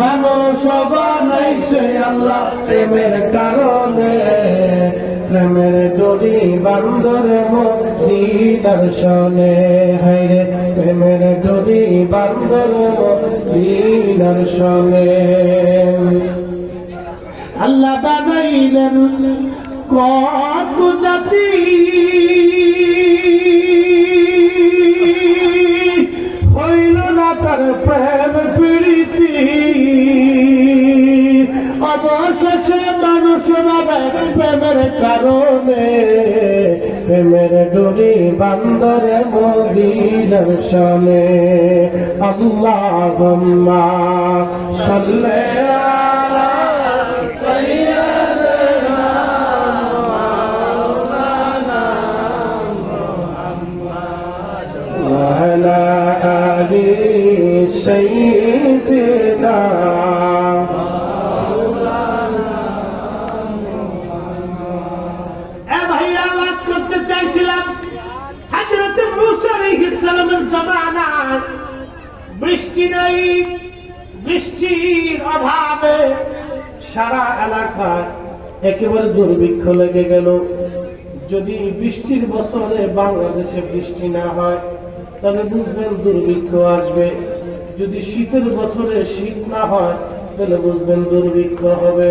মানুষ আল্লাহ প্রেমের কারণে। প্রেমের জড়ি বান্দরে মোদি দর্শনে প্রেমের জড়ি বান্দরে মোদি দর্শনে আল্লাহ বানাইলেন কত জাতি। হইল না তার প্রেম। প্রীতি অবশেষে মানুষ মারে প্রেমের কারণে প্রেমের ডুরি বান্দরে মোদি দর্শনে আল্লাহ সাল্লে আলা وعلى যেতে ভাইয়া করতে চাইছিলাম। হাজরত মুসা আলাইহিস বৃষ্টি নাই, বৃষ্টির অভাবে সারা এলাকায় একেবারে দুর্ভিক্ষ লেগে গেল। যদি বৃষ্টির বছরে বাংলাদেশে বৃষ্টি না হয়, তাহলে বুঝবেন দুর্ভিক্ষ আসবে। যদি শীতের বছরে শীত না হয় তাহলে বুঝবেন দুর্ভিক্ষ হবে।